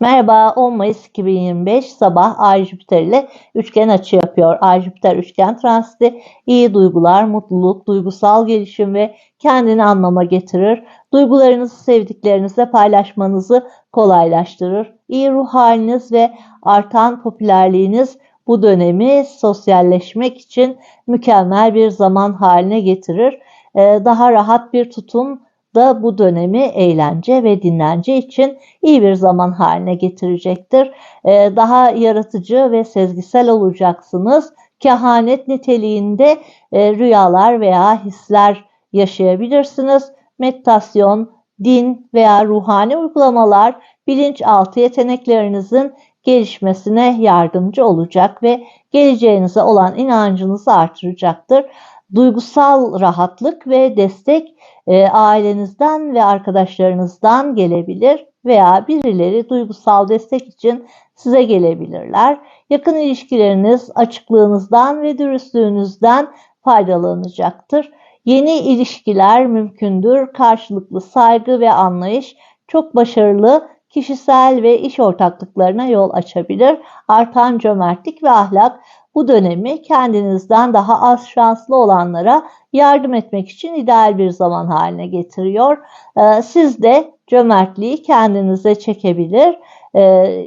Merhaba 10 Mayıs 2025 sabah Ay Jüpiter ile üçgen açı yapıyor. Ay Jüpiter üçgen transiti iyi duygular, mutluluk, duygusal gelişim ve kendini anlama getirir. Duygularınızı sevdiklerinizle paylaşmanızı kolaylaştırır. İyi ruh haliniz ve artan popülerliğiniz bu dönemi sosyalleşmek için mükemmel bir zaman haline getirir. Ee, daha rahat bir tutum da bu dönemi eğlence ve dinlence için iyi bir zaman haline getirecektir. Ee, daha yaratıcı ve sezgisel olacaksınız. Kehanet niteliğinde e, rüyalar veya hisler yaşayabilirsiniz. Meditasyon, din veya ruhani uygulamalar bilinçaltı yeteneklerinizin gelişmesine yardımcı olacak ve geleceğinize olan inancınızı artıracaktır. Duygusal rahatlık ve destek e, ailenizden ve arkadaşlarınızdan gelebilir veya birileri duygusal destek için size gelebilirler. Yakın ilişkileriniz açıklığınızdan ve dürüstlüğünüzden faydalanacaktır. Yeni ilişkiler mümkündür. Karşılıklı saygı ve anlayış çok başarılı kişisel ve iş ortaklıklarına yol açabilir. Artan cömertlik ve ahlak bu dönemi kendinizden daha az şanslı olanlara yardım etmek için ideal bir zaman haline getiriyor. Ee, siz de cömertliği kendinize çekebilir. Ee,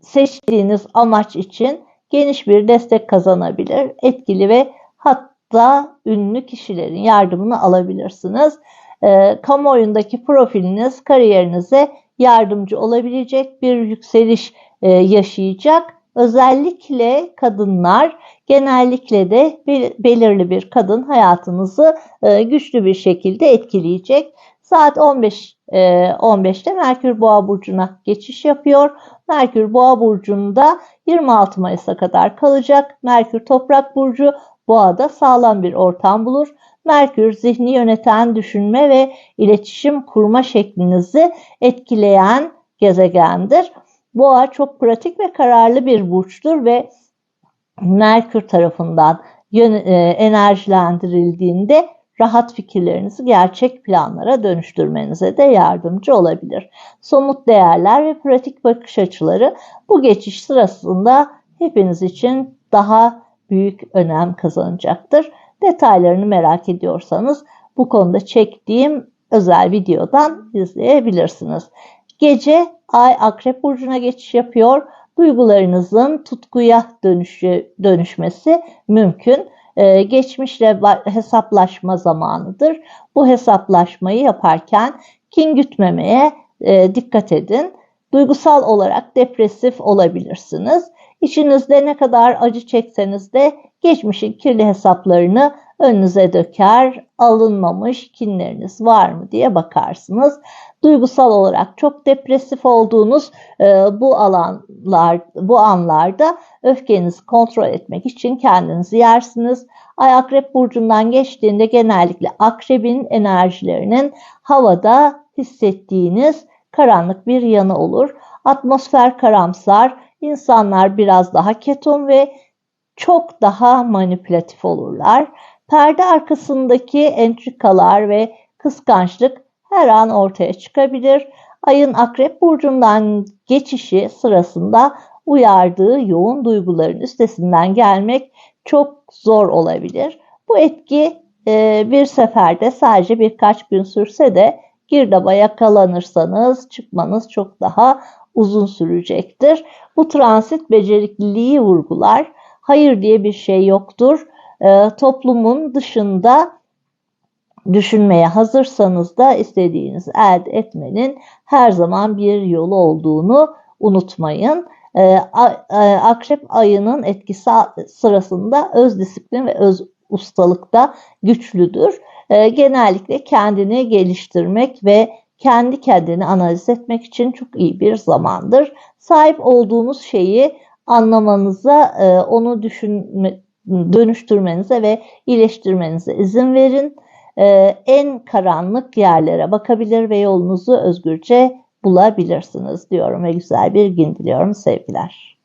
seçtiğiniz amaç için geniş bir destek kazanabilir. Etkili ve hatta ünlü kişilerin yardımını alabilirsiniz. Ee, kamuoyundaki profiliniz kariyerinize yardımcı olabilecek bir yükseliş e, yaşayacak Özellikle kadınlar genellikle de belirli bir kadın hayatınızı e, güçlü bir şekilde etkileyecek. Saat 15 15'te e, Merkür Boğa burcuna geçiş yapıyor. Merkür Boğa burcunda 26 Mayıs'a kadar kalacak. Merkür Toprak burcu Boğa'da sağlam bir ortam bulur. Merkür zihni yöneten düşünme ve iletişim kurma şeklinizi etkileyen gezegendir. Boğa çok pratik ve kararlı bir burçtur ve Merkür tarafından e, enerjilendirildiğinde rahat fikirlerinizi gerçek planlara dönüştürmenize de yardımcı olabilir. Somut değerler ve pratik bakış açıları bu geçiş sırasında hepiniz için daha büyük önem kazanacaktır. Detaylarını merak ediyorsanız bu konuda çektiğim özel videodan izleyebilirsiniz. Gece Ay Akrep Burcu'na geçiş yapıyor. Duygularınızın tutkuya dönüşü, dönüşmesi mümkün. Ee, geçmişle hesaplaşma zamanıdır. Bu hesaplaşmayı yaparken kin gütmemeye e, dikkat edin. Duygusal olarak depresif olabilirsiniz. İçinizde ne kadar acı çekseniz de geçmişin kirli hesaplarını önünüze döker, alınmamış kinleriniz var mı diye bakarsınız. Duygusal olarak çok depresif olduğunuz e, bu alanlar, bu anlarda öfkenizi kontrol etmek için kendinizi yersiniz. Ay akrep burcundan geçtiğinde genellikle akrebin enerjilerinin havada hissettiğiniz karanlık bir yanı olur. Atmosfer karamsar, insanlar biraz daha ketum ve çok daha manipülatif olurlar. Perde arkasındaki entrikalar ve kıskançlık her an ortaya çıkabilir. Ayın akrep burcundan geçişi sırasında uyardığı yoğun duyguların üstesinden gelmek çok zor olabilir. Bu etki e, bir seferde sadece birkaç gün sürse de girdaba yakalanırsanız çıkmanız çok daha uzun sürecektir. Bu transit becerikliliği vurgular. Hayır diye bir şey yoktur. E, toplumun dışında düşünmeye hazırsanız da istediğiniz elde etmenin her zaman bir yolu olduğunu unutmayın. E, e, akrep ayının etkisi sırasında öz disiplin ve öz ustalık da güçlüdür. Genellikle kendini geliştirmek ve kendi kendini analiz etmek için çok iyi bir zamandır. Sahip olduğunuz şeyi anlamanıza, onu düşünme, dönüştürmenize ve iyileştirmenize izin verin. En karanlık yerlere bakabilir ve yolunuzu özgürce bulabilirsiniz diyorum ve güzel bir gün diliyorum sevgiler.